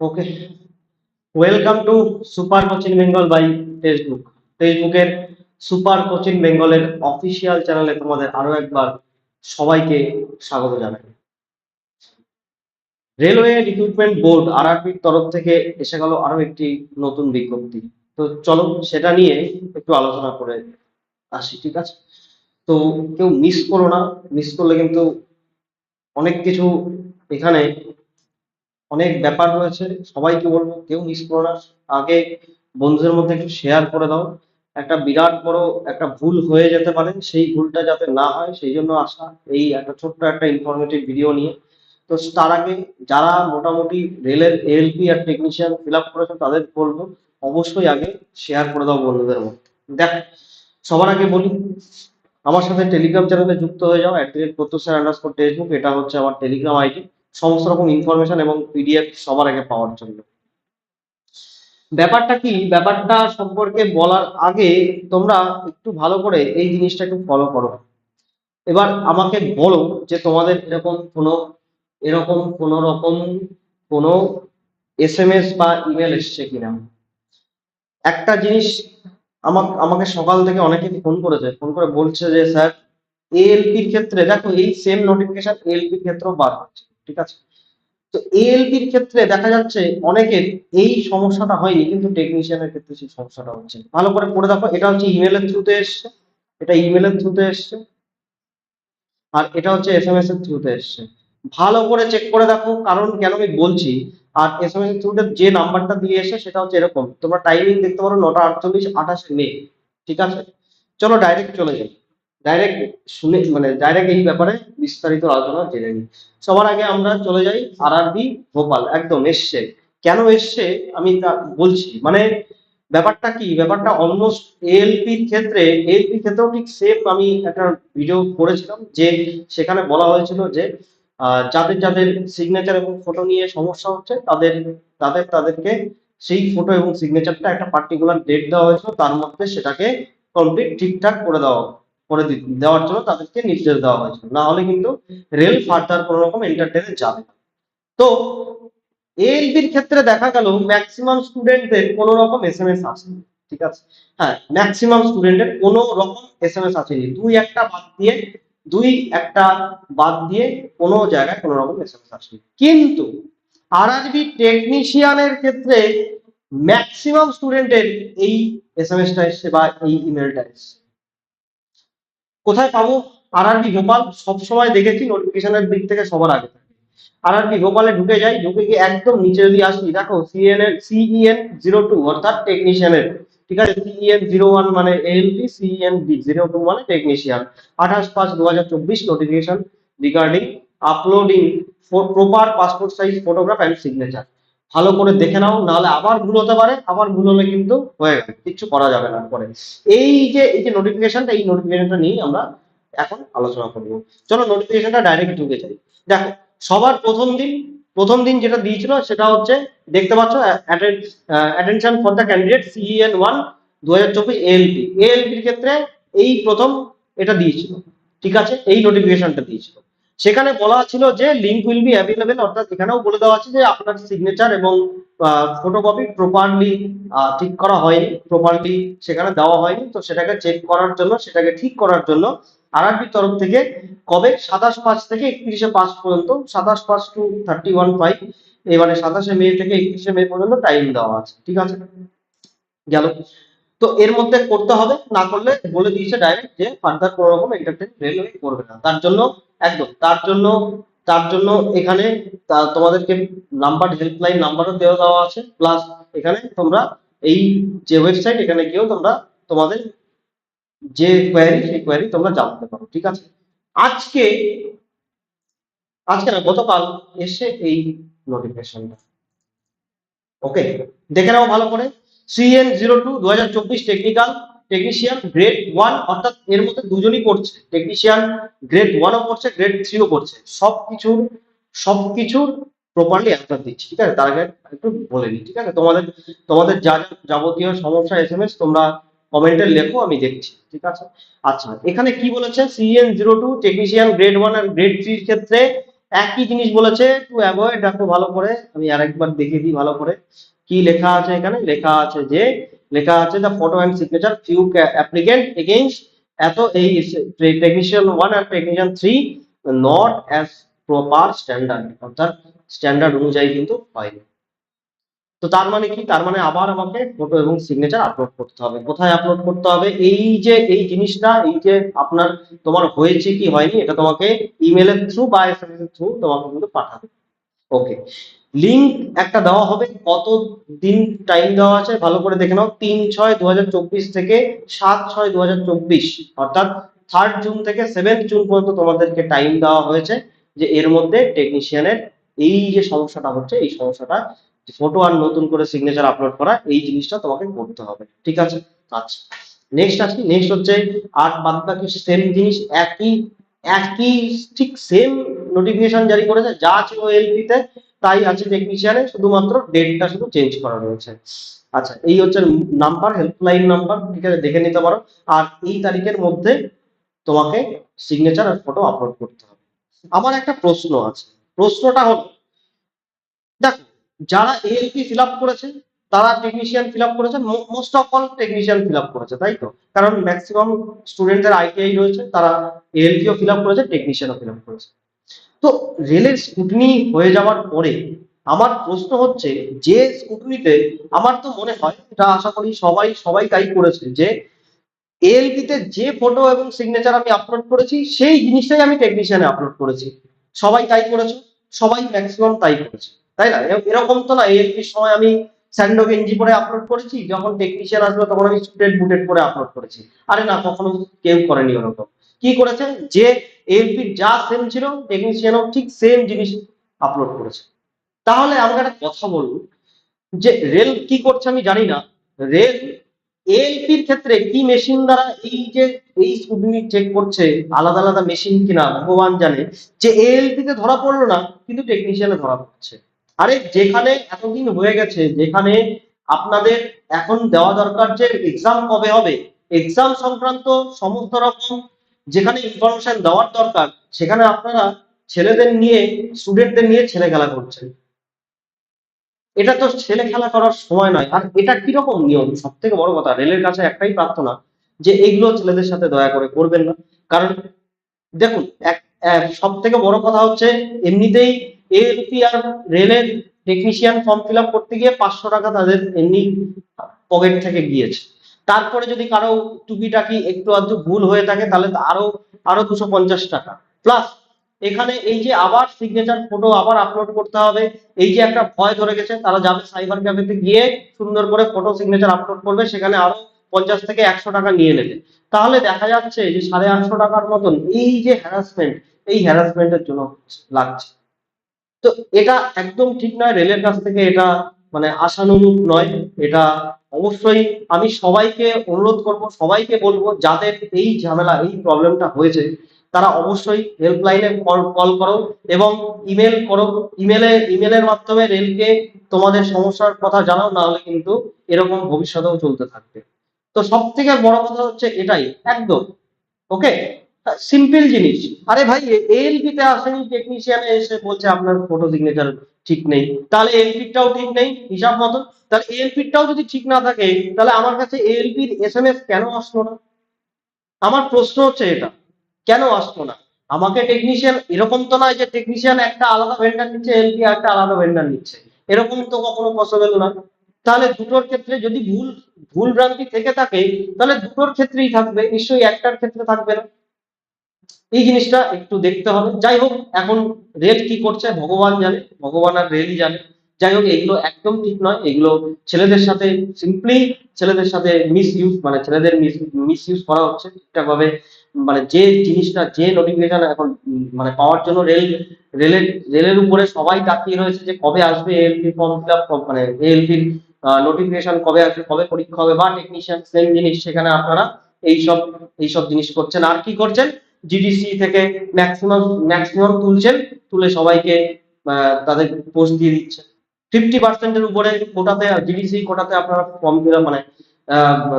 Okay welcome to super coaching Bengal by Facebook ফেসবুকের super coaching বেঙ্গলের official চ্যানেলে তোমাদের আরও একবার সবাইকে স্বাগত জানাই। রেলওয়ে রিক্রুটমেন্ট বোর্ড আরআরবির তরফ থেকে এসে গেল আরও একটি নতুন বিজ্ঞপ্তি। তো চলো সেটা নিয়ে একটু আলোচনা করে আসি, ঠিক আছে? তো কেউ মিস করো না। মিস করলে কিন্তু অনেক কিছু এখানে অনেক ব্যাপার রয়েছে, সবাইকে বলব, কেউ মিস করো না। আগে বন্ধুদের মধ্যে একটু শেয়ার করে দাও। একটা বিরাট বড় একটা ভুল হয়ে যেতে পারে, সেই ভুলটা যাতে না হয়, সেই জন্য আসা, এই একটা ছোট্ট একটা ইনফরমেটিভ ভিডিও নিয়ে। তো তার আগে যারা মোটামুটি রেলের এএলপি আর টেকনিশিয়ান ফিল আপ করেছ, তাদের বলব, অবশ্যই আগে শেয়ার করে দাও বন্ধুদের মধ্যে। দেখ, সবার আগে বলি, আমার সাথে টেলিগ্রাম চ্যানেলে যুক্ত হয়ে যাও অ্যাট দি রেট প্রত্যুষার আন্ডারস্কোর ফেসবুক এটা হচ্ছে আমার টেলিগ্রাম আইডি সমস্ত রকম ইনফরমেশন এবং পিডিএফ সবার আগে পাওয়ার জন্য। ব্যাপারটা কি? ব্যাপারটা সম্পর্কে বলার আগে তোমরা একটু ভালো করে এই জিনিসটা একটু ফলো করো। এবার আমাকে বলো যে তোমাদের এরকম কোনো এরকম কোনো রকম কোনো এস এম এস বা ইমেল এসছে কিনা? একটা জিনিস আমাকে আমাকে সকাল থেকে অনেকে ফোন করেছে। ফোন করে বলছে যে, স্যার এএলপির ক্ষেত্রে, দেখো এই সেম নোটিফিকেশন এএলপির ক্ষেত্রেও বার হচ্ছে। ঠিক আছে? তো এএলপির ক্ষেত্রে দেখা যাচ্ছে অনেকের এই সমস্যাটা হয়নি, কিন্তু টেকনিশিয়ানের ক্ষেত্রে সেই সমস্যাটা হচ্ছে। ভালো করে পড়ে দেখো, এটা হচ্ছে ইমেলের থ্রুতে এসছে, এটা ইমেলের থ্রুতে এসছে, আর এটা হচ্ছে এস এম এস এর থ্রুতে এসছে। ভালো করে চেক করে দেখো, কারণ কেন আমি বলছি, আর এস এম এস এর থ্রুতে যে নাম্বারটা দিয়ে এসে সেটা হচ্ছে এরকম। তোমরা টাইমিং দেখতে পারো, নটা আটচল্লিশ, আঠাশে মে, ঠিক আছে? চলো ডাইরেক্ট চলে যাই। ডাইরেক্ট শুনে মানে ডাইরেক্ট এই ব্যাপারে বিস্তারিত আলোচনা জেনে নিই। সবার আগে আমরা চলে যাই আরআরবি ভোপাল, একদম এসছে। কেন এসছে? আমি তা বলছি। মানে ব্যাপারটা কি? ব্যাপারটা অলমোস্ট এএলপির ক্ষেত্রে এএলপির ক্ষেত্রেও ঠিক সেম আমি একটা ভিডিও করেছিলাম যে সেখানে বলা হয়েছিল যে যাদের যাদের সিগনেচার এবং ফটো নিয়ে সমস্যা হচ্ছে, তাদের তাদের, তাদেরকে সেই ফটো এবং সিগনেচারটা একটা পার্টিকুলার ডেট দেওয়া হয়েছিল, তার মধ্যে সেটাকে কমপ্লিট ঠিকঠাক করে দেওয়া করে দেওয়ার জন্য তাদেরকে নির্দেশ দেওয়া হয়েছিল। না হলে কিন্তু রেল ফার্দার কোনো রকম এন্টারটেনে যাবে না। তো এএলবির ক্ষেত্রে দেখা গেল ম্যাক্সিমাম স্টুডেন্টদের কোনো রকম এস এম এস আসেনি, ঠিক আছে? হ্যাঁ ম্যাক্সিমাম স্টুডেন্টের কোনো রকম এস এম এস আসেনি। দুই একটা বাদ দিয়ে, দুই একটা বাদ দিয়ে কোনো জায়গায় কোনো রকম এস এম এস আসেনি। কিন্তু আরআরবি টেকনিশিয়ানের ক্ষেত্রে ম্যাক্সিমাম স্টুডেন্টের এই এস এম এসটা এসছে বা এই ইমেলটা এসছে। কোথায় পাবো? আরআরবি ভোপাল সবসময় দেখেছি নোটিফিকেশনের দিক থেকে সবার আগে থাকে। আরআরবি ভোপালে ঢুকে যাই, ঢুকে গিয়ে একদম নিচে যদি আসি। দেখো সিএন এর সিইএন জিরো টু অর্থাৎ টেকনিশিয়ানের ঠিক আছে? সিইএন জিরো ওয়ান মানে এএলপি সিইএন জিরো টু মানে টেকনিশিয়ান আঠাশ পাঁচ দু হাজার চব্বিশ notification regarding uploading proper passport size photograph and signature ভালো করে দেখে নাও, নাহলে আবার ভুল হতে পারে, আবার ভুল হলে কিন্তু হয়ে গেল কিচ্ছু করা যাবে না পরে। এই যে এই যে নোটিফিকেশনটা এই নোটিফিকেশনটা নিয়ে আমরা এখন আলোচনা করব। চলো নোটিফিকেশনটা ডাইরেক্ট ঢুকে যাই। দেখো, সবার প্রথম দিন প্রথম দিন যেটা দিয়েছিল সেটা হচ্ছে, দেখতে পাচ্ছ attention for the candidate CEN one দু হাজার চব্বিশ এএলপি এএলপির ক্ষেত্রে এই প্রথম এটা দিয়েছিল। ঠিক আছে? এই নোটিফিকেশনটা দিয়েছিল। সেখানে বলা ছিল যে লিঙ্ক উইল বি অ্যাভেলেবেল অর্থাৎ এখানেও বলে দেওয়া আছে যে আপনার সিগনেচার এবং ফটোকপি প্রপারলি ঠিক করা হয়নি প্রপারলি সেখানে দেওয়া হয়নি। তো সেটাকে চেক করার জন্য, সেটাকে ঠিক করার জন্য আরআরবি তরফ থেকে কবে? সাতাশ পাঁচ থেকে একত্রিশে পাঁচ পর্যন্ত, সাতাশ পাঁচ টু থার্টি ওয়ান ফাইভ এবারে সাতাশে মে থেকে একত্রিশে মে পর্যন্ত টাইম দেওয়া আছে, ঠিক আছে? গেল। তো এর মধ্যে করতে হবে, না করলে বলে দিয়েছে ডাইরেক্ট যে ফার্দার কোনো রকম এন্টারটেন রেলওয়ে করবে না। তার জন্য একদম। তার জন্য তার জন্য এখানে তোমাদেরকে নাম্বার হেল্পলাইন নাম্বারও দেওয়া দেওয়া আছে। প্লাস এখানে তোমরা এই যে ওয়েবসাইট এখানে গিয়েও তোমরা তোমাদের যে কোয়ারি সেই কোয়ারি তোমরা জানতে পারো, ঠিক আছে? আজকে আজকে না, গতকাল এসে এই নোটিফিকেশনটা ওকে দেখে নাও ভালো করে। সিএন জিরো টু দু হাজার চব্বিশ টেকনিক্যাল টেকনিশিয়ান গ্রেড ওয়ান অর্থাৎ এর মধ্যে দুজনই পড়ছে টেকনিশিয়ান গ্রেড ওয়ানও পড়ছে গ্রেড থ্রিও পড়ছে সব কিছুর সব কিছুর প্রপারলি অ্যান্সার দিচ্ছি, ঠিক আছে? তার আগে একটু বলে নিই, ঠিক আছে? তোমাদের তোমাদের যা যাবতীয় সমস্যা এস তোমরা কমেন্টে লেখো, আমি দেখছি, ঠিক আছে? আচ্ছা এখানে কি বলেছে? CEN zero two technician grade one আর গ্রেড থ্রির ক্ষেত্রে একই জিনিস বলেছে টু অ্যাভয়েড দেখো ভালো করে। আমি আরেকবার দেখিয়ে দিই ভালো করে। কি লেখা আছে এখানে? লেখা আছে যে লেখা আছে the photo and signature few applicant against এত এই technician one R technician three not as proper standard অর্থাৎ স্ট্যান্ডার্ড অনুযায়ী কিন্তু হয়নি তো তার মানে কি? তার মানে আবার আমাকে ফটো এবং সিগনেচার আপলোড করতে হবে। কোথায় আপলোড করতে হবে? এই যে এই জিনিসটা, এই যে আপনার তোমার হয়েছে কি হয়নি, এটা তোমাকে ইমেলের থ্রু বা এসএমএস এর থ্রু তোমাকে কিন্তু পাঠাবে। ওকে লিংক একটা দেওয়া হবে কত দিন টাইম দেওয়া আছে ভালো করে দেখে নাও, তিন ছয় দু থেকে সাত ছয় দু অর্থাৎ থার্ড জুন থেকে সেভেন্থ জুন পর্যন্ত তোমাদেরকে টাইম দেওয়া হয়েছে যে এর মধ্যে টেকনিশিয়ানের এই যে সমস্যাটা হচ্ছে, এই সমস্যাটা ফটো আর নতুন করে সিগনেচার আপলোড করা, এই জিনিসটা তোমাকে করতে হবে, ঠিক আছে? আচ্ছা নেক্সট আসি নেক্সট হচ্ছে আর বাদ বাকি সেম জিনিস, একই একই ঠিক সেম নোটিফিকেশন জারি করেছে, যা ছিল এলপি তে তাই আছে টেকনিশিয়ানে শুধুমাত্র ডেটটা শুধু চেঞ্জ করা রয়েছে। আচ্ছা এই হচ্ছে নাম্বার হেল্পলাইন নাম্বার ঠিক আছে, দেখে নিতে পারো। আর এই তারিখের মধ্যে তোমাকে সিগনেচার আর ফটো আপলোড করতে হবে। আমার একটা প্রশ্ন আছে। প্রশ্নটা হলো, দেখো, যারা এএলপি ফিল আপ করেছে, তারা টেকনিশিয়ান ফিল আপ করেছে most of all technician fill up করেছে, তাই তো? কারণ ম্যাক্সিমাম স্টুডেন্টদের আইটিআই রয়েছে, তারা এএলপিও ফিল আপ করেছে টেকনিশিয়ানও ফিল আপ করেছে। তো রেলের স্কুটনি হয়ে যাওয়ার পরে আমার প্রশ্ন হচ্ছে, যে স্কুটনিতে আমার তো মনে হয়, এটা আশা করি সবাই সবাই তাই করেছে, যে এএলপিতে যে ফটো এবং সিগনেচার আমি আপলোড করেছি, সেই জিনিসটাই আমি টেকনিশিয়ানে আপলোড করেছি। সবাই তাই করেছে, সবাই ম্যাক্সিমাম তাই করেছে, তাই না? এরকম তো না এলপির সময় আমি স্যান্ডো গেঞ্জি পরে আপলোড করেছি, যখন টেকনিশিয়ান আসবে তখন আমি স্টুডেন্ট বুটেড পরে আপলোড করেছি। আরে না, কখনো কেউ করেনি ওরকম। কি করেছে? যে এএলপির যা সেম ছিল টেকনিশিয়ানও ঠিক সেম জিনিস আপলোড করেছে। তাহলে আমাকে একটা কথা বলব, যে রেল কি করছে আমি জানি না। রেল এএলপির ক্ষেত্রে কি মেশিন দ্বারা এই যে, এই স্কুটনি চেক করছে, আলাদা আলাদা মেশিন কিনা, ভগবান জানে, যে এএলপি তে ধরা পড়ল না, কিন্তু টেকনিশিয়ানে ধরা পড়ছে। আরে যেখানে এতদিন হয়ে গেছে, যেখানে আপনাদের এখন দেওয়া দরকার যে এক্সাম কবে হবে এক্সাম সংক্রান্ত সমস্ত রকম যেখানে ইনফরমেশন দেওয়ার দরকার, সেখানে আপনারা ছেলেদের নিয়ে স্টুডেন্টদের নিয়ে ছেলে খেলা করছেন। এটা তো ছেলে খেলা করার সময় নয়। আর এটা কীরকম নিয়ম? সব থেকে বড় কথা, রেলের কাছে একটাই প্রার্থনা যে এগুলো ছেলেদের সাথে দয়া করে করবেন না। কারণ দেখুন, এক সব থেকে বড় কথা হচ্ছে, এমনিতেই এএলপি আর রেলের টেকনিশিয়ান ফর্ম ফিল করতে গিয়ে পাঁচশো টাকা তাদের এমনি পকেট থেকে গিয়েছে। তারপরে যদি কারও টুকিটাকি একটু আধটু ভুল হয়ে থাকে, তাহলে আরও আরও দুশো পঞ্চাশ টাকা। প্লাস এখানে এই যে আবার সিগনেচার ফটো আবার আপলোড করতে হবে, এই যে একটা ভয় ধরে গেছে, তারা যাবে সাইবার ক্যাফেতে গিয়ে সুন্দর করে ফটো সিগনেচার আপলোড করবে, সেখানে আরও পঞ্চাশ থেকে একশো টাকা নিয়ে নেবে। তাহলে দেখা যাচ্ছে যে সাড়ে আটশো টাকার মতন এই যে হ্যারাসমেন্ট এই হ্যারাসমেন্টের জন্য লাগছে। তো এটা একদম ঠিক নয়, রেলের কাছ থেকে এটা মানে আশানুরূপ নয়, এটা অবশ্যই আমি সবাইকে অনুরোধ করব, সবাইকে বলব, যাদের এই ঝামেলা, এই প্রবলেমটা হয়েছে, তারা অবশ্যই হেল্পলাইনে কল কল করো এবং ইমেল করো। ইমেলে ইমেলের মাধ্যমে রেলকে তোমাদের সমস্যার কথা জানাও না হলে কিন্তু এরকম ভবিষ্যতেও চলতে থাকবে। তো সব থেকে বড় কথা হচ্ছে এটাই, একদম ওকে সিম্পল জিনিস। আরে ভাই এএলপি তে আসেনি টেকনিশিয়ান এসে বলছে আপনার ফটো সিগনেচার ঠিক নেই। তাহলে এলপিটাও ঠিক নেই, হিসাব মতো। তাহলে এলপিটাও যদি ঠিক না থাকে, তাহলে আমার কাছে এলপির এসএমএস কেন আসলো না? আমার প্রশ্ন হচ্ছে এটা, কেন আসলো না? আমাকে টেকনিশিয়ান এরকম তো নয় যে টেকনিশিয়ান একটা আলাদা ভেন্ডার নিচ্ছে এলপি একটা আলাদা ভেন্ডার নিচ্ছে। এরকম তো কখনো পসিবল না। তাহলে দুটোর ক্ষেত্রে যদি ভুল ভুল ভ্রান্তি থেকে থাকে, তাহলে দুটোর ক্ষেত্রেই থাকবে, নিশ্চয়ই একটার ক্ষেত্রে থাকবে না। এই জিনিসটা একটু দেখতে হবে। যাই হোক, এখন রেল কি করছে, ভগবান জানে, ভগবান আর রেলই জানে। যাই হোক, এগুলো একদম ঠিক নয়। এগুলো ছেলেদের সাথে সিম্পলি ছেলেদের সাথে মিস ইউজ মানে ছেলেদের মিস ইউজ করা হচ্ছে ঠিকঠাক ভাবে মানে যে জিনিসটা, যে নোটিফিকেশন এখন মানে পাওয়ার জন্য রেল, রেলের রেলের উপরে সবাই তাকিয়ে রয়েছে যে কবে আসবে এএলপি ফর্ম ফিল আপ মানে এএলপির নোটিফিকেশন কবে আসবে, কবে পরীক্ষা হবে, বা টেকনিশিয়ান সেম জিনিস সেখানে আপনারা এইসব এইসব জিনিস করছেন। আর কি করছেন? জিডিসি থেকে ম্যাক্সিমাম ম্যাক্সিমাম তুলছেন, তুলে সবাইকে তাদের পোস্ট দিয়ে দিচ্ছেন ফিফটি পার্সেন্টের উপরে কোটাতে জিডিসি কোটাতে আপনারা ফর্ম ফিল মানে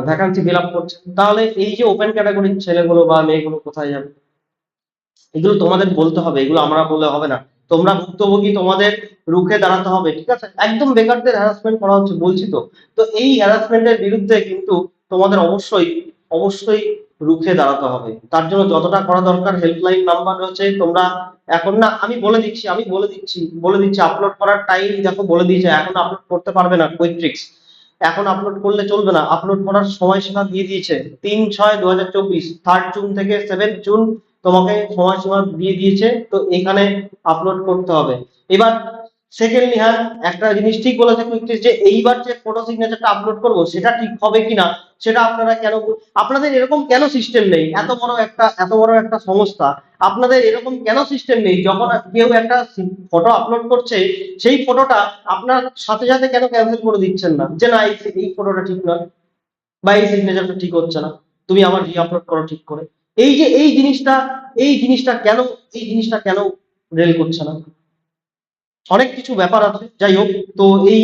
ভ্যাকান্সি ফিল আপ করছেন। তাহলে এই যে ওপেন ক্যাটাগরির ছেলেগুলো বা মেয়েগুলো কোথায় যাবে? এগুলো তোমাদের বলতে হবে, এগুলো আমরা বললে হবে না। তোমরা ভুক্তভোগী, তোমাদের রুখে দাঁড়াতে হবে, ঠিক আছে? একদম বেকারদের হ্যারাসমেন্ট করা হচ্ছে, বলছি তো। তো এই হ্যারাসমেন্টের বিরুদ্ধে কিন্তু তোমাদের অবশ্যই অবশ্যই রুখে দাঁড়াতে হবে। তার জন্য যতটা করা দরকার হেল্পলাইন নাম্বার রয়েছে, তোমরা এখন না, আমি বলে দিচ্ছি, আমি বলে দিচ্ছি বলে দিচ্ছি আপলোড করার টাইম দেখো বলে দিয়েছে, এখন আপলোড করতে পারবে না কুইক ট্রিক্স এখন আপলোড করলে চলবে না আপলোড করার সময়সীমা দিয়ে দিয়েছে তিন ছয় দু হাজার চব্বিশ থার্ড জুন থেকে সেভেন্থ জুন তোমাকে সময়সীমা দিয়ে দিয়েছে, তো এখানে আপলোড করতে হবে। এবার সেকেন্ডলি হ্যাঁ একটা জিনিস ঠিক বলেছে কুইক ট্রিক্স যে এইবার যে ফটো সিগনেচারটা আপলোড করব, সেটা ঠিক হবে কিনা, সেটা আপনারা কেন আপনাদের এরকম কেন সিস্টেম নেই? এত বড় একটা, এত বড় একটা সংস্থা, আপনাদের এরকম কেন সিস্টেম নেই? যখন কেউ একটা ফটো আপলোড করছে, সেই ফটোটা আপনার সাথে সাথে কেন ক্যান্সেল করে দিচ্ছেন না? যে না, এই ফটোটা ঠিক নয়, বা এই সিগনেচারটা ঠিক হচ্ছে না, তুমি আমার রি আপলোড করো ঠিক করে। এই যে, এই জিনিসটা এই জিনিসটা কেন, এই জিনিসটা কেন রেল করছে না? অনেক কিছু ব্যাপার আছে। যাই হোক, তো এই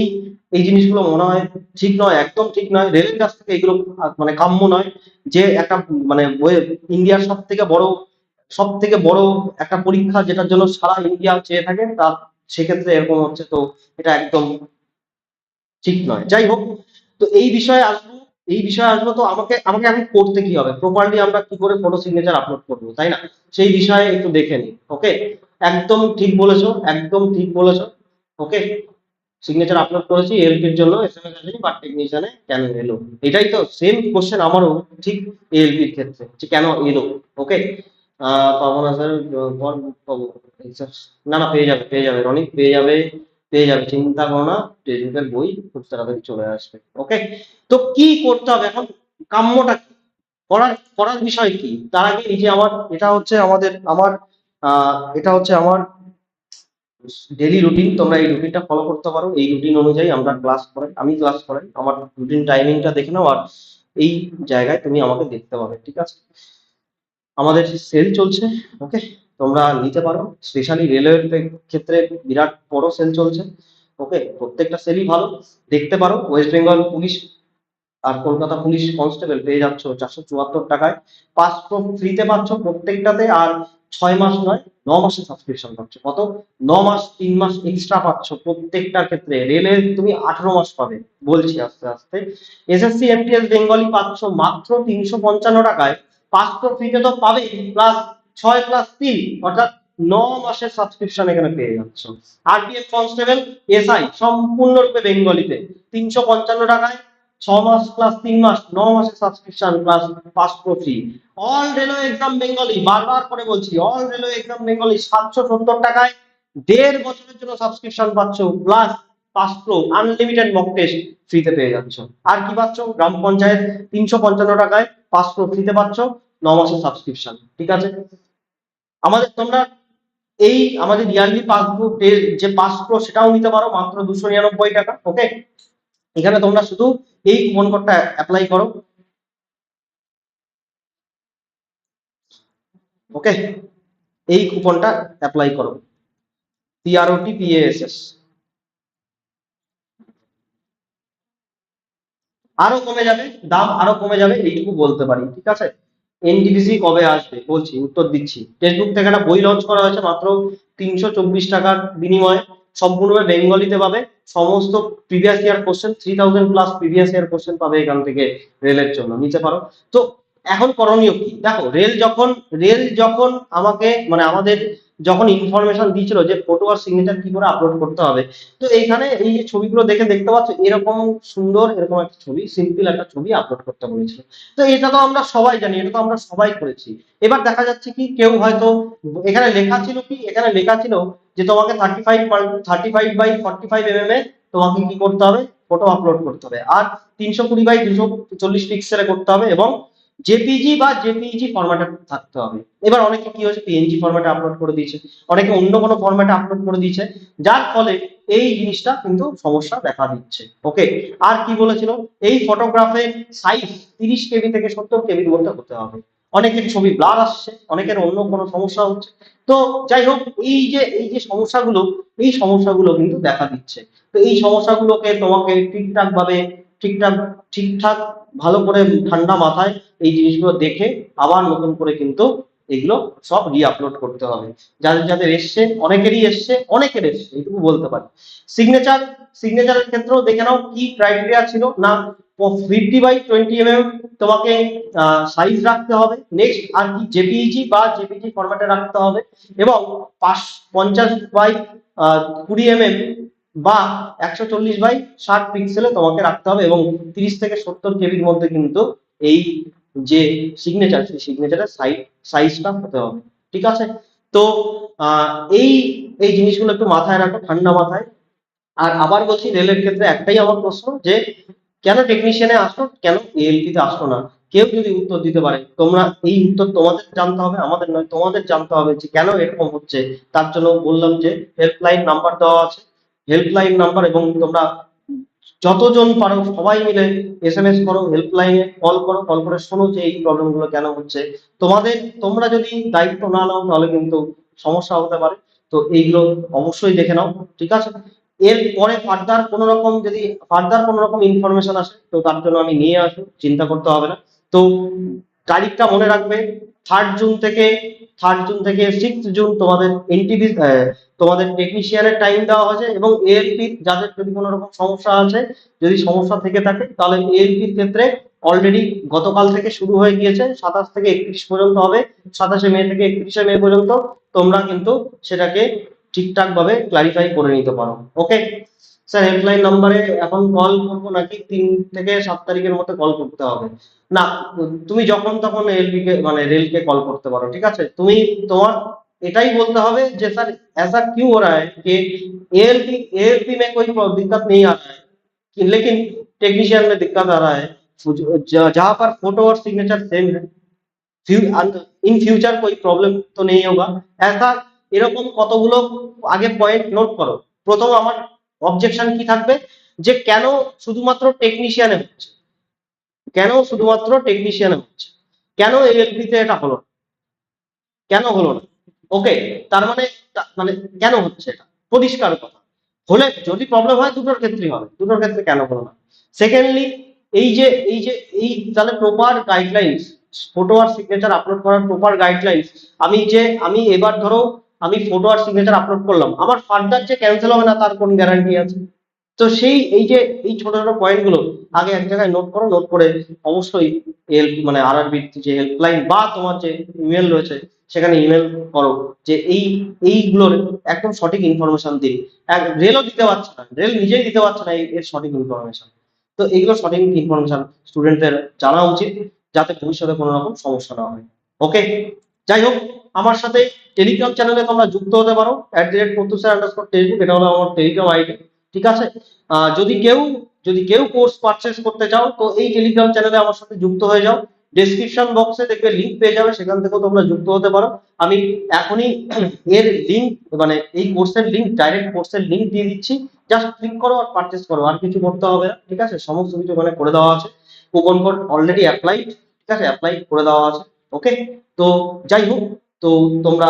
এই জিনিসগুলো মনে হয় ঠিক নয়, একদম ঠিক নয়। রেলের কাছ থেকে এগুলো মানে কাম্য নয় যে একটা মানে ইন্ডিয়ার সব থেকে বড় সব থেকে বড় একটা পরীক্ষা যেটার জন্য সারা ইন্ডিয়া চেয়ে থাকে তার সেক্ষেত্রে এরকম হচ্ছে। তো এটা একদম ঠিক নয়। যাই হোক, তো এই বিষয়ে আসব, এই বিষয়ে আসব তো আমাকে আমাকে এখন করতে কি হবে? প্রপারলি আমরা কি করে ফটো সিগনেচার আপলোড করব, তাই না? সেই বিষয়ে একটু দেখে নিই ওকে একদম ঠিক বলেছ, একদম ঠিক বলেছ। ওকে সিগনেচার আপলোড করেছি এলপির জন্য এসএমএস আসেনি বাট টেকনিশিয়ানে কেন এলো? এটাই তো সেম কোশ্চেন আমারও, ঠিক এলপির ক্ষেত্রে, যে কেন এলো? ওকে পাবো না স্যার পর পাবো। না না, পেয়ে যাবে পেয়ে যাবে, রনিক, পেয়ে যাবে পেয়ে যাবে, চিন্তা করো না টেক্সটবুকের বই খুব তাড়াতাড়ি চলে আসবে। ওকে তো কি করতে হবে এখন? কাম্যটা করার করার বিষয় কি? তার আগে এই যে আমার, এটা হচ্ছে আমাদের, আমার এটা হচ্ছে আমার ডেলি রুটিন তোমরা এই রুটিনটা ফলো করতে পারো। এই রুটিন অনুযায়ী আমরা ক্লাস করাই, আমি ক্লাস করাই। আমার রুটিন টাইমিংটা দেখে নাও আর এই জায়গায় তুমি আমাকে দেখতে পাবে, ঠিক আছে? আমাদের সেল চলছে ওকে তোমরা নিতে পারো। স্পেশালি রেলওয়ের ক্ষেত্রে বিরাট বড় সেল চলছে ওকে প্রত্যেকটা সেলই ভালো। দেখতে পারো ওয়েস্ট বেঙ্গল পুলিশ আর কলকাতা পুলিশ কনস্টেবল পেয়ে যাচ্ছ চারশো চুয়াত্তর টাকায়। পাঁচ প্রো ফ্রিতে পাচ্ছ প্রত্যেকটাতে আর ছয় মাস নয়, ন মাসের সাবস্ক্রিপশন পাচ্ছ কত? ন মাস, তিন মাস এক্সট্রা পাচ্ছ প্রত্যেকটার ক্ষেত্রে। রেলের তুমি আঠারো মাস পাবে, বলছি আস্তে আস্তে। এসএসসি এমটিএস বেঙ্গলি পাচ্ছ মাত্র তিনশো পঞ্চান্ন টাকায়। পাঁচ প্রো ফ্রিতে তো পাবে প্লাস ছয় প্লাস তিন, অর্থাৎ ন মাসের সাবস্ক্রিপশন এখানে পেয়ে যাচ্ছ। আরপিএফ কনস্টেবল এসআই সম্পূর্ণরূপে বেঙ্গলিতে তিনশো পঞ্চান্ন টাকায় ছ মাস প্লাস তিন মাস, ন মাসের subscription plus pass free all railway exam Bengali বারবার করে বলছি অল রেলওয়ে এক্সাম বেঙ্গলি সাতশো সত্তর টাকায় দেড় বছরের জন্য সাবস্ক্রিপশন পাচ্ছ plus pass pro unlimited mock test ফ্রিতে পেয়ে যাচ্ছ। আর কি পাচ্ছ? গ্রাম পঞ্চায়েত তিনশো পঞ্চান্ন টাকায় পাস প্রো ফ্রিতে পাচ্ছ, ন মাসের সাবস্ক্রিপশন ঠিক আছে? আমাদের তোমরা এই আমাদের ইয়ারলি পাসবুক যে পাস প্রো সেটাও নিতে পারো, মাত্র দুশো নিরানব্বই টাকা ওকে এখানে তোমরা শুধু এই কুপন কোডটা অ্যাপ্লাই করো। ওকে এই কুপনটা অ্যাপ্লাই করো। পিআরওটি পিএএসএস আরও কমে যাবে, দাম আরও কমে যাবে, এইটুকু বলতে পারি, ঠিক আছে? এনটিপিসি কবে আসবে? বলছি, উত্তর দিচ্ছি। টেক্সটবুক থেকে একটা বই লঞ্চ করা হয়েছে মাত্র তিনশো চব্বিশ টাকার বিনিময়ে। সম্পূর্ণভাবে বেঙ্গলিতে পাবে। সমস্ত previous year question three thousand plus previous year question পাবে এখান থেকে রেলের জন্য, নিতে পারো। তো এখন করণীয় কি? দেখো, রেল যখন রেল যখন আমাকে মানে আমাদের যখন ইনফরমেশন দিয়েছিল যে ফটো আর সিগনেচার কি করে আপলোড করতে হবে, তো এইখানে এই যে ছবিগুলো দেখে দেখতে পাচ্ছ, এরকম সুন্দর, এরকম একটা ছবি সিম্পল একটা ছবি আপলোড করতে বলেছিল। তো এটা তো আমরা সবাই জানি, এটা তো আমরা সবাই করেছি। এবার দেখা যাচ্ছে কি, কেউ হয়তো, এখানে লেখা ছিল কি, এখানে লেখা ছিল যে তোমাকে thirty five thirty five by forty five M এ তোমাকে কি করতে হবে? ফটো আপলোড করতে হবে। আর তিনশো কুড়ি বাই দুশো চল্লিশ পিক্সেলে করতে হবে এবং জেপিজি বা জেপিইজি ফরম্যাটে থাকতে হবে। এবার অনেকে কি হয়েছে? পিএনজি ফরম্যাটে আপলোড করে দিয়েছে। অনেকে অন্য কোনো ফরম্যাটে আপলোড করে দিয়েছে। যার ফলে এই জিনিসটা কিন্তু সমস্যা দেখা দিচ্ছে। ওকে আর কি বলেছিল? এই ফটোগ্রাফের সাইজ তিরিশ কেবি থেকে সত্তর কেবির মধ্যে হতে হবে। অনেকের ছবি ব্লার আসছে, অনেকের অন্য কোনো সমস্যা হচ্ছে। তো যাই হোক, এই যে এই যে সমস্যাগুলো, এই সমস্যাগুলো কিন্তু দেখা দিচ্ছে। তো এই সমস্যাগুলোকে তোমাকে ঠিকঠাক ভাবে, ঠিকঠাক ঠিকঠাক ভালো করে ঠান্ডা মাথায় এই জিনিসগুলো দেখে আবার নতুন করে কিন্তু এগুলো সব রি আপলোড করতে হবে। যাদের যাদের এসছে, অনেকেরই এসছে, অনেকের এসছে, এইটুকু বলতে পারি। সিগনেচার সিগনেচারের ক্ষেত্রেও দেখে নাও কি ক্রাইটেরিয়া ছিল। না ফিফটি বাই টোয়েন্টি এম তোমাকে সাইজ রাখতে হবে। নেক্সট আর কি জেপিইজি বা জেপিজি ফরম্যাটে রাখতে হবে। এবং পাঁচ, পঞ্চাশ বাই কুড়ি এম বা একশো চল্লিশ বাই ষাট পিক্সেলে তোমাকে রাখতে হবে। এবং তিরিশ থেকে সত্তর কেবির মধ্যে কিন্তু এই যে সিগনেচার সেই সিগনেচারের সাইজ সাইজটা হতে হবে। ঠিক আছে? তো এই এই জিনিসগুলো একটু মাথায় রাখো, ঠান্ডা মাথায়। আর আবার বলছি, রেলের ক্ষেত্রে একটাই আমার প্রশ্ন যে, কেন টেকনিশিয়ানে আসলো কেন এএলপি তে আসলো না? কেউ যদি উত্তর দিতে পারে, তোমরা এই উত্তর তোমাদের জানতে হবে, আমাদের নয়, তোমাদের জানতে হবে যে কেন এরকম হচ্ছে। তার জন্য বললাম যে হেল্পলাইন নাম্বার দেওয়া আছে। হেল্পলাইন নাম্বার এবং তোমরা যতজন পারো সবাই মিলে এস এম এস করো হেল্পলাইনে কল করো কল করে শোনো যে এই প্রবলেমগুলো কেন হচ্ছে। তোমাদের, তোমরা যদি দায়িত্ব না নাও, তাহলে কিন্তু সমস্যা হতে পারে। তো এইগুলো অবশ্যই দেখে নাও, ঠিক আছে? এরপরে ফার্দার কোনো রকম যদি ফার্দার কোনো রকম ইনফরমেশন আসে, তো তার জন্য আমি নিয়ে আসব, চিন্তা করতে হবে না। তো তারিখটা মনে রাখবে থার্ড জুন থেকে থার্ড জুন থেকে সিক্স জুন তোমাদের এনটিভি তোমাদের টেকনিশিয়ানের টাইম দেওয়া হয়েছে এবং এএলপি যাদের যদি কোনো রকম সমস্যা আছে, যদি সমস্যা থেকে থাকে, তাহলে এএলপির ক্ষেত্রে অলরেডি গতকাল থেকে শুরু হয়ে গিয়েছে, সাতাশ থেকে একত্রিশ পর্যন্ত হবে, সাতাশে মে থেকে একত্রিশে মে পর্যন্ত তোমরা কিন্তু সেটাকে ঠিকঠাক ভাবে ক্লারিফাই করে নিতে পারো ওকে স্যার হেল্পলাইন নাম্বারে এখন কল করবো নাকি তিন থেকে সাত তারিখের মধ্যে কল করতে হবে না তুমি যখন তখন এলপি কে মানে রেলকে कॉल করতে পারো ঠিক আছে তুমি তোমার এটাই বলতে হবে যে सर ऐसा क्यों हो रहा है कि एएलपी एएलपी में कोई दिक्कत नहीं आ रहा है कि लेकिन टेक्नीशियन में दिक्कत आ रहा है ज- जहां पर फोटो और सिग्नेचर सेम है इन फ्यूचर कोई प्रॉब्लम तो नहीं होगा ऐसा এরকম কতগুলো আগে পয়েন্ট নোট করো প্রথম আমার অবজেকশন কি থাকবে? যে কেন শুধুমাত্র টেকনিশিয়ানে হচ্ছে? কেন শুধুমাত্র টেকনিশিয়ানে হচ্ছে? কেন এএলপি তে এটা হলো? কেন হলো না? ওকে তার মানে মানে কেন হচ্ছে এটা? পরিষ্কার কথা। হলে যদি প্রবলেম হয়, দুটোর ক্ষেত্রেই হবে। দুটোর ক্ষেত্রে কেন হলো না? সেকেন্ডলি এই যে এই যে, এই তাহলে প্রপার গাইডলাইন্স ফটো আর সিগনেচার আপলোড করার প্রপার গাইডলাইন্স আমি যে, আমি এবার ধরো আমি ফটো আর সিগনেচার আপলোড করলাম। আমার ফার্দার যে ক্যান্সেল হবে না, তার কোন গ্যারান্টি আছে? তো সেই, এই যে, এই ছোট ছোট পয়েন্টগুলো আগে এক জায়গায় নোট করো নোট করে অবশ্যই হেল্প মানে আরআরবি যে হেল্পলাইন বা তোমার যে ইমেল রয়েছে, সেখানে ইমেল করো যে এই, এইগুলোর একদম সঠিক ইনফরমেশন দিন। রেলও দিতে পারছে না রেল নিজেই দিতে পারছে না এর সঠিক ইনফরমেশন তো এইগুলো সঠিক ইনফরমেশন স্টুডেন্টদের জানা উচিত, যাতে ভবিষ্যতে কোনো রকম সমস্যা না হয়। ওকে যাই হোক। আমার সাথে টেলিগ্রাম চ্যানেলে তোমরা যুক্ত হতে পারো অ্যাট দি রেট প্রত্যুষার আন্ডারস্কোর টেলিগ্রাম এটা হলো আমার টেলিগ্রাম আইডি ঠিক আছে? যদি কেউ যদি কেউ কোর্স পারচেস করতে চাও, তো এই টেলিগ্রাম চ্যানেলে আমার সাথে যুক্ত হয়ে যাও। ডেসক্রিপশন বক্সে দেখবে লিংক পেয়ে যাবে, সেখান থেকেও তোমরা যুক্ত হতে পারো। আমি এখনই এর লিংক মানে এই কোর্সের লিংক ডাইরেক্ট কোর্সের লিংক দিয়ে দিচ্ছি। জাস্ট ক্লিক করো আর পারচেস করো, আর কিছু করতে হবে না, ঠিক আছে? সমস্ত কিছু ওখানে করে দেওয়া আছে। কুপন কোড অলরেডি অ্যাপ্লাইড ঠিক আছে? অ্যাপ্লাই করে দেওয়া আছে ওকে তো যাই হোক তো তোমরা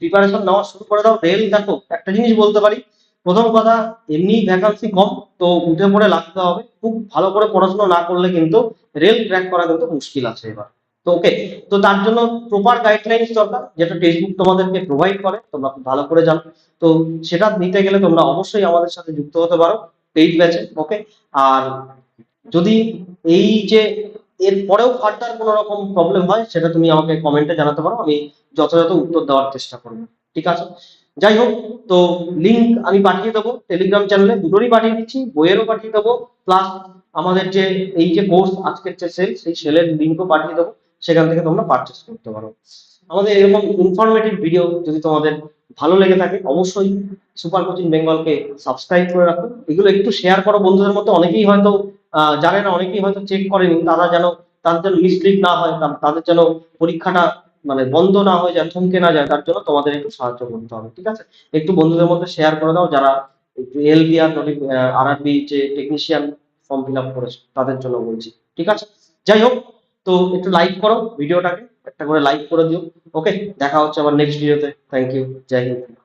প্রিপারেশন নেওয়া শুরু করে দাও। রেল দেখো, একটা জিনিস বলতে পারি। প্রথম কথা, এমনি ভ্যাকান্সি কম, তো উঠে পড়ে লাগতে হবে। খুব ভালো করে পড়াশোনা না করলে কিন্তু রেল ক্র্যাক করা কিন্তু মুশকিল আছে এবার। তো ওকে তো তার জন্য প্রপার গাইডলাইন্স দরকার, যেটা টেক্সটবুক তোমাদেরকে প্রোভাইড করে, তোমরা খুব ভালো করে জানো। তো সেটা নিতে গেলে তোমরা অবশ্যই আমাদের সাথে যুক্ত হতে পারো পেইড ব্যাচে ওকে আর যদি এই যে এর পরেও ফার্দার কোনো রকম প্রবলেম হয়, সেটা তুমি আমাকে কমেন্টে জানাতে পারো, আমি যথাযথ উত্তর দেওয়ার চেষ্টা করব। ঠিক আছে? যাই হোক, তো লিংক আমি পাঠিয়ে দেবো টেলিগ্রাম চ্যানেলে দুটোরই পাঠিয়ে দিচ্ছি, বইয়েরও পাঠিয়ে দেবো প্লাস আমাদের যে, এই যে কোর্স আজকের যে সেল সেই সেলের লিঙ্কও পাঠিয়ে দেবো, সেখান থেকে তোমরা পারচেস করতে পারো। আমাদের এরকম ইনফরমেটিভ ভিডিও যদি তোমাদের ভালো লেগে থাকে, অবশ্যই সুপার কোচিং বেঙ্গলকে সাবস্ক্রাইব করে রাখো এগুলো একটু শেয়ার করো বন্ধুদের মধ্যে, অনেকেই হয়তো জানে না, অনেকেই হয়তো চেক করেনি। তারা যেন তাদের যেন মিসলিড না হয় তাদের যেন পরীক্ষাটা মানে বন্ধ না হয়ে যায়, থমকে না যায়, তার জন্য তোমাদের একটু সাহায্য করতে হবে, ঠিক আছে? একটু বন্ধুদের মধ্যে শেয়ার করে দাও, যারা এলবি আর আরআরবি যে টেকনিশিয়ান ফর্ম ফিল আপ করেছে, তাদের জন্য বলছি, ঠিক আছে? যাই হোক, তো একটু লাইক করো ভিডিওটাকে একটা করে লাইক করে দিও ওকে দেখা হচ্ছে আবার নেক্সট ভিডিওতে থ্যাংক ইউ জয় হিন্দ।